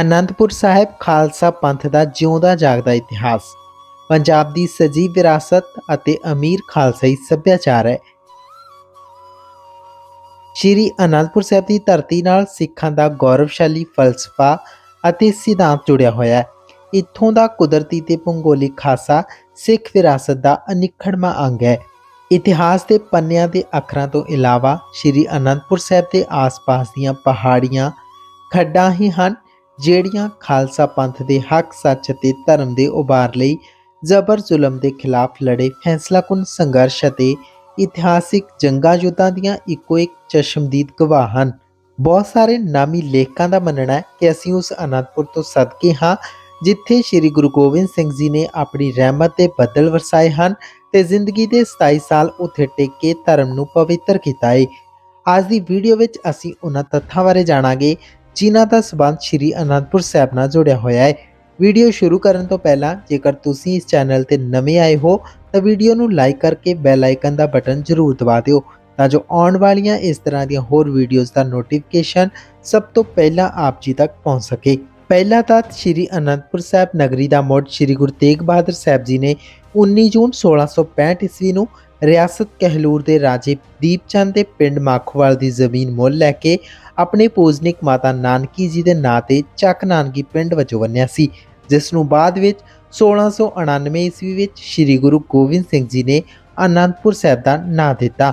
ਅਨੰਦਪੁਰ ਸਾਹਿਬ ਖਾਲਸਾ ਪੰਥ ਦਾ ਜਿਉਂਦਾ ਜਾਗਦਾ ਇਤਿਹਾਸ। ਪੰਜਾਬ ਦੀ ਸਜੀਵ ਵਿਰਾਸਤ ਅਤੇ ਅਮੀਰ ਖਾਲਸਾਈ ਸੱਭਿਆਚਾਰ ਹੈ। ਸ਼੍ਰੀ ਅਨੰਦਪੁਰ ਸਾਹਿਬ ਦੀ ਧਰਤੀ ਨਾਲ ਸਿੱਖਾਂ ਦਾ ਗੌਰਵਸ਼ਾਲੀ ਫਲਸਫਾ ਅਤੇ ਸਿਧਾਂਤ ਜੁੜਿਆ ਹੋਇਆ ਹੈ। ਇੱਥੋਂ ਦਾ ਕੁਦਰਤੀ ਤੇ ਭੂਗੋਲਿਕ ਖਾਸਾ ਸਿੱਖ ਵਿਰਾਸਤ ਦਾ ਅਨਿੱਖੜਵਾਂ ਅੰਗ ਹੈ। ਇਤਿਹਾਸ ਦੇ ਪੰਨਿਆਂ ਦੇ ਅੱਖਰਾਂ ਤੋਂ ਇਲਾਵਾ ਸ਼੍ਰੀ ਅਨੰਦਪੁਰ ਸਾਹਿਬ ਦੇ ਆਸ-ਪਾਸ ਦੀਆਂ ਪਹਾੜੀਆਂ ਖੱਡਾਂ ਹੀ ਹਨ ਜਿਹੜੀਆਂ ਖਾਲਸਾ ਪੰਥ ਦੇ ਹੱਕ, ਸੱਚ ਅਤੇ ਧਰਮ ਦੇ ਉਭਾਰ ਲਈ ਜ਼ਬਰ ਜ਼ੁਲਮ ਦੇ ਖਿਲਾਫ ਲੜੇ ਫੈਸਲਾਕੁਨ ਸੰਘਰਸ਼ ਅਤੇ ਇਤਿਹਾਸਿਕ ਜੰਗਾਂ ਯੁੱਧਾਂ ਦੀਆਂ ਇੱਕੋ ਇੱਕ ਚਸ਼ਮਦੀਦ ਗਵਾਹ ਹਨ। ਬਹੁਤ ਸਾਰੇ ਨਾਮੀ ਲੇਖਕਾਂ ਦਾ ਮੰਨਣਾ ਹੈ ਕਿ ਅਸੀਂ ਉਸ ਅਨੰਦਪੁਰ ਤੋਂ ਸਦਕੇ ਹਾਂ, ਜਿੱਥੇ ਸ੍ਰੀ ਗੁਰੂ ਗੋਬਿੰਦ ਸਿੰਘ ਜੀ ਨੇ ਆਪਣੀ ਰਹਿਮਤ ਦੇ ਬੱਦਲ ਵਰਸਾਏ ਹਨ ਤੇ ਜ਼ਿੰਦਗੀ ਦੇ 27 ਸਾਲ ਉੱਥੇ ਟਿਕ ਕੇ ਧਰਮ ਨੂੰ ਪਵਿੱਤਰ ਕੀਤਾ ਹੈ ਅੱਜ ਦੀ ਵੀਡੀਓ ਵਿੱਚ ਅਸੀਂ ਉਹਨਾਂ ਤੱਥਾਂ ਬਾਰੇ ਜਾਣਾਂਗੇ ਜਿਨ੍ਹਾਂ ਦਾ ਸਬੰਧ ਸ੍ਰੀ ਅਨੰਦਪੁਰ ਸਾਹਿਬ ਨਾਲ ਜੁੜਿਆ ਹੋਇਆ ਹੈ। ਵੀਡੀਓ ਸ਼ੁਰੂ ਕਰਨ ਤੋਂ ਪਹਿਲਾਂ, ਜੇਕਰ ਤੁਸੀਂ ਇਸ ਚੈਨਲ ਤੇ ਨਵੇਂ ਆਏ ਹੋ, ਤਾਂ ਵੀਡੀਓ ਨੂੰ ਲਾਈਕ ਕਰਕੇ ਬੈਲ ਆਈਕਨ ਦਾ ਬਟਨ ਜ਼ਰੂਰ ਦਬਾ ਦਿਓ, ਤਾਂ ਜੋ ਆਉਣ ਵਾਲੀਆਂ ਇਸ ਤਰ੍ਹਾਂ ਦੀਆਂ ਹੋਰ ਵੀਡੀਓਜ਼ ਦਾ ਨੋਟੀਫਿਕੇਸ਼ਨ ਸਭ ਤੋਂ ਪਹਿਲਾਂ ਆਪ ਜੀ ਤੱਕ ਪਹੁੰਚ ਸਕੇ। ਪਹਿਲਾ ਤੱਤ ਸ੍ਰੀ ਅਨੰਦਪੁਰ ਸਾਹਿਬ ਨਗਰੀ ਦਾ ਮੁੱਢ ਸ੍ਰੀ ਗੁਰੂ ਤੇਗ ਬਹਾਦਰ ਸਾਹਿਬ ਜੀ ਨੇ 19 ਜੂਨ 1665 ਈਸਵੀ ਨੂੰ ਰਿਆਸਤ ਕਹਿਲੂਰ ਦੇ ਰਾਜੇ ਦੀਪਚੰਦ ਦੇ ਪਿੰਡ ਮਾਖੋਵਾਲ ਦੀ ਜ਼ਮੀਨ ਮੁੱਲ ਲੈ ਕੇ ਆਪਣੇ ਪੂਜਨਿਕ ਮਾਤਾ ਨਾਨਕੀ ਜੀ ਦੇ ਨਾਂ ਤੇ ਚੱਕ ਨਾਨਕੀ ਪਿੰਡ ਵਜੋਂ ਵੰਨਿਆ ਸੀ ਜਿਸ ਨੂੰ ਬਾਅਦ ਵਿੱਚ 1699 ਈਸਵੀ ਵਿੱਚ ਸ੍ਰੀ ਗੁਰੂ ਗੋਬਿੰਦ ਸਿੰਘ ਜੀ ਨੇ ਅਨੰਦਪੁਰ ਸਾਹਿਬ ਦਾ ਨਾਂ ਦਿੱਤਾ।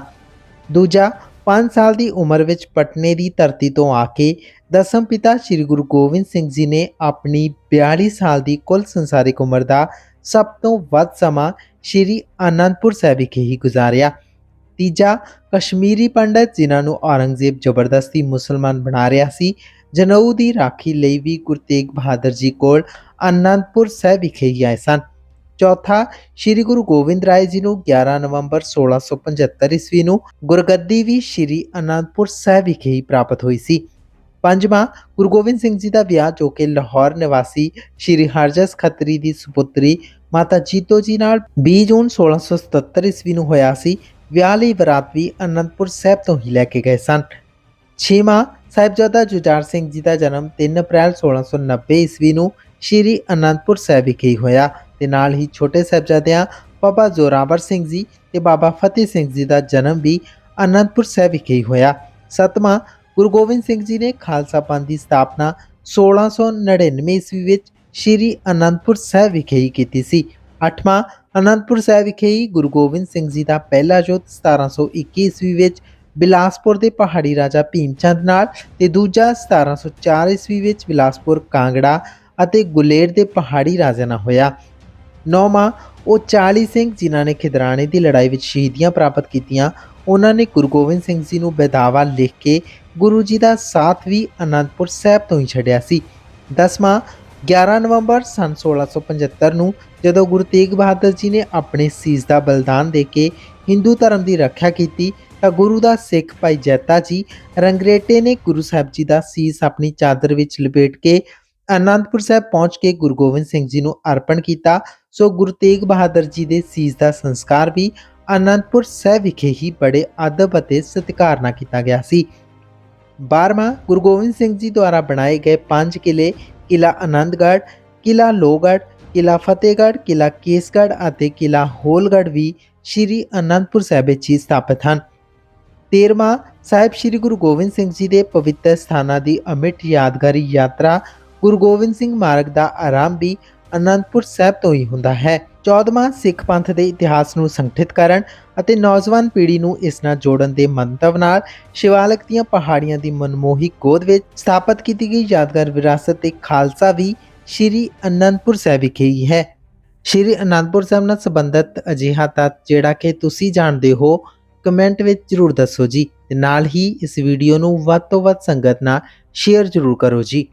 ਦੂਜਾ 5 ਸਾਲ ਦੀ ਉਮਰ ਵਿੱਚ ਪਟਨੇ ਦੀ ਧਰਤੀ ਤੋਂ ਆ ਕੇ ਦਸਮ ਪਿਤਾ ਸ੍ਰੀ ਗੁਰੂ ਗੋਬਿੰਦ ਸਿੰਘ ਜੀ ਨੇ ਆਪਣੀ 42 ਸਾਲ ਦੀ ਕੁੱਲ ਸੰਸਾਰਿਕ ਉਮਰ ਦਾ ਸਭ ਤੋਂ ਵੱਧ ਸਮਾਂ ਸ੍ਰੀ ਅਨੰਦਪੁਰ ਸਾਹਿਬ ਵਿਖੇ ਹੀ ਗੁਜ਼ਾਰਿਆ। ਤੀਜਾ, ਕਸ਼ਮੀਰੀ ਪੰਡਤ ਜਿਨ੍ਹਾਂ ਨੂੰ ਔਰੰਗਜ਼ੇਬ ਜ਼ਬਰਦਸਤੀ ਮੁਸਲਮਾਨ ਬਣਾ ਰਿਹਾ ਸੀ, ਜਨਊ ਦੀ ਰਾਖੀ ਲਈ ਵੀ ਗੁਰੂ ਤੇਗ ਬਹਾਦਰ ਜੀ ਕੋਲ ਅਨੰਦਪੁਰ ਸਾਹਿਬ ਵਿਖੇ ਹੀ ਆਏ ਸਨ। ਚੌਥਾ, ਸ੍ਰੀ ਗੁਰੂ ਗੋਬਿੰਦ ਰਾਏ ਜੀ ਨੂੰ 11 ਨਵੰਬਰ 1675 ਈਸਵੀ ਨੂੰ ਗੁਰਗੱਦੀ ਵੀ ਸ੍ਰੀ ਅਨੰਦਪੁਰ ਸਾਹਿਬ ਵਿਖੇ ਹੀ ਪ੍ਰਾਪਤ ਹੋਈ ਸੀ। ਪੰਜਵਾਂ, ਗੁਰੂ ਗੋਬਿੰਦ ਸਿੰਘ ਜੀ ਦਾ ਵਿਆਹ ਜੋ ਕਿ ਲਾਹੌਰ ਨਿਵਾਸੀ ਸ੍ਰੀ ਹਰਜਸ ਖੱਤਰੀ ਦੀ ਸੁਪੁੱਤਰੀ ਮਾਤਾ ਜੀਤੋ ਜੀ ਨਾਲ 20 ਜੂਨ 1677 ਈਸਵੀ ਨੂੰ ਹੋਇਆ ਸੀ, ਵਿਆਹ ਲਈ ਬਰਾਤ ਵੀ ਅਨੰਦਪੁਰ ਸਾਹਿਬ ਤੋਂ ਹੀ ਲੈ ਕੇ ਗਏ ਸਨ। ਛੇਵਾਂ, ਸਾਹਿਬਜ਼ਾਦਾ ਜੁਝਾਰ ਸਿੰਘ ਜੀ ਦਾ ਜਨਮ 3 ਅਪ੍ਰੈਲ 1690 ਈਸਵੀ ਨੂੰ ਸ੍ਰੀ ਅਨੰਦਪੁਰ ਸਾਹਿਬ ਵਿਖੇ ਹੀ ਹੋਇਆ। ਤੇ ਨਾਲ ਹੀ ਛੋਟੇ ਸਾਹਿਬਜ਼ਾਦਿਆਂ ਬਾਬਾ ਜ਼ੋਰਾਵਰ ਸਿੰਘ ਜੀ ਤੇ ਬਾਬਾ ਫਤਿਹ ਸਿੰਘ ਜੀ ਦਾ ਜਨਮ ਵੀ ਅਨੰਦਪੁਰ ਸਾਹਿਬ ਵਿਖੇ ਹੀ ਹੋਇਆ। ਸਤਵਾਂ ਗੁਰੂ ਗੋਬਿੰਦ ਸਿੰਘ ਜੀ ਨੇ ਖਾਲਸਾ ਪੰਥ ਦੀ ਸਥਾਪਨਾ 1699 ਈਸਵੀ ਵਿੱਚ ਸ੍ਰੀ ਅਨੰਦਪੁਰ ਸਾਹਿਬ ਵਿਖੇ ਹੀ ਕੀਤੀ ਸੀ। ਅੱਠਵਾਂ ਅਨੰਦਪੁਰ ਸਾਹਿਬ ਵਿਖੇ ਹੀ ਗੁਰੂ ਗੋਬਿੰਦ ਸਿੰਘ ਜੀ ਦਾ ਪਹਿਲਾ ਜੋਤ 1721 ਈਸਵੀ ਵਿੱਚ ਬਿਲਾਸਪੁਰ ਦੇ ਪਹਾੜੀ ਰਾਜਾ ਭੀਮਚੰਦ ਨਾਲ ਤੇ ਦੂਜਾ 1704 ਈਸਵੀ ਵਿੱਚ ਬਿਲਾਸਪੁਰ ਕਾਂਗੜਾ ਅਤੇ ਗੁਲੇਰ ਦੇ ਪਹਾੜੀ ਰਾਜਾ ਨਾਲ ਹੋਇਆ। ਨੌਵਾਂ, ਉਹ 40 ਸਿੰਘ ਜਿਨ੍ਹਾਂ ਨੇ ਖਿਦਰਾਣੇ ਦੀ ਲੜਾਈ ਵਿੱਚ ਸ਼ਹੀਦੀਆਂ ਪ੍ਰਾਪਤ ਕੀਤੀਆਂ ਉਹਨਾਂ ਨੇ ਗੁਰੂ ਗੋਬਿੰਦ ਸਿੰਘ ਜੀ ਨੂੰ ਬੇਦਾਵਾ ਲਿਖ ਕੇ ਗੁਰੂ ਜੀ ਦਾ ਸਾਥ ਵੀ ਅਨੰਦਪੁਰ ਸਾਹਿਬ ਤੋਂ ਹੀ ਛੱਡਿਆ ਸੀ। ਦਸਵਾਂ 11 ਨਵੰਬਰ ਸਨ 1675 ਨੂੰ ਜਦੋਂ ਗੁਰੂ ਤੇਗ ਬਹਾਦਰ ਜੀ ਨੇ ਆਪਣੇ ਸੀਸ ਦਾ ਬਲਿਦਾਨ ਦੇ ਕੇ ਹਿੰਦੂ ਧਰਮ ਦੀ ਰੱਖਿਆ ਕੀਤੀ, ਤਾਂ ਗੁਰੂ ਦਾ ਸਿੱਖ ਭਾਈ ਜੈਤਾ ਜੀ ਰੰਗਰੇਟੇ ਨੇ ਗੁਰੂ ਸਾਹਿਬ ਜੀ ਦਾ ਸੀਸ ਆਪਣੀ ਚਾਦਰ ਵਿੱਚ ਲਪੇਟ ਕੇ ਅਨੰਦਪੁਰ ਸਾਹਿਬ ਪਹੁੰਚ ਕੇ ਗੁਰੂ ਗੋਬਿੰਦ ਸਿੰਘ ਜੀ ਨੂੰ ਅਰਪਣ ਕੀਤਾ। ਸੋ ਗੁਰੂ ਤੇਗ ਬਹਾਦਰ ਜੀ ਦੇ ਸੀਸ ਦਾ ਸੰਸਕਾਰ ਵੀ ਅਨੰਦਪੁਰ ਸਾਹਿਬ ਵਿਖੇ ਹੀ ਬੜੇ ਅਦਬ ਅਤੇ ਸਤਿਕਾਰ ਨਾਲ ਕੀਤਾ ਗਿਆ ਸੀ। 12ਵਾਂ ਗੁਰੂ ਗੋਬਿੰਦ ਸਿੰਘ ਜੀ ਦੁਆਰਾ ਬਣਾਏ ਗਏ ਪੰਜ ਕਿਲੇ, ਕਿਲਾ ਆਨੰਦਗੜ੍ਹ ਕਿਲਾ ਲੋਹਗੜ੍ਹ, ਕਿਲਾ ਫਤਿਹਗੜ੍ਹ, ਕਿਲਾ ਕੇਸਗੜ੍ਹ ਅਤੇ ਕਿਲਾ ਹੋਲਗੜ੍ਹ ਵੀ ਸ਼੍ਰੀ ਅਨੰਦਪੁਰ ਸਾਹਿਬ ਵਿੱਚ ਹੀ ਸਥਾਪਿਤ ਹਨ। 13ਵਾਂ ਸਾਹਿਬ ਸ਼੍ਰੀ ਗੁਰੂ ਗੋਬਿੰਦ ਸਿੰਘ ਜੀ ਦੇ ਪਵਿੱਤਰ ਸਥਾਨਾਂ ਦੀ ਅਮਿਟ ਯਾਦਗਾਰੀ ਯਾਤਰਾ ਗੁਰੂ ਗੋਬਿੰਦ ਸਿੰਘ ਮਾਰਗ ਦਾ ਆਰੰਭ ਵੀ ਅਨੰਦਪੁਰ ਸਾਹਿਬ ਤੋਂ ਹੀ ਹੁੰਦਾ ਹੈ। 14ਵਾਂ ਸਿੱਖ ਪੰਥ ਦੇ ਇਤਿਹਾਸ ਨੂੰ ਸੰਗਠਿਤ ਕਰਨ ਅਤੇ ਨੌਜਵਾਨ ਪੀੜ੍ਹੀ ਨੂੰ ਇਸ ਨਾਲ ਜੋੜਨ ਦੇ ਮੰਤਵ ਨਾਲ ਸ਼ਿਵਾਲਿਕ ਦੀਆਂ ਪਹਾੜੀਆਂ ਦੀ ਮਨਮੋਹੀ ਗੋਦ ਵਿੱਚ ਸਥਾਪਿਤ ਕੀਤੀ ਗਈ। ਯਾਦਗਾਰ ਵਿਰਾਸਤ ਤੇ ਖਾਲਸਾ ਵੀ ਸ਼੍ਰੀ ਅਨੰਦਪੁਰ ਸਾਹਿਬ ਵਿਖੇ ਹੀ ਹੈ। ਸ਼੍ਰੀ ਅਨੰਦਪੁਰ ਸਾਹਿਬ ਨਾਲ ਸੰਬੰਧਿਤ ਅਜਿਹਾ ਤੱਤ ਜਿਹੜਾ ਕਿ ਤੁਸੀਂ ਜਾਣਦੇ ਹੋ, ਕਮੈਂਟ ਵਿੱਚ ਜਰੂਰ ਦੱਸੋ ਜੀ। ਤੇ ਨਾਲ ਹੀ ਇਸ ਵੀਡੀਓ ਨੂੰ ਵੱਧ ਤੋਂ ਵੱਧ ਸੰਗਤ ਨਾਲ ਸ਼ੇਅਰ ਜਰੂਰ ਕਰੋ ਜੀ।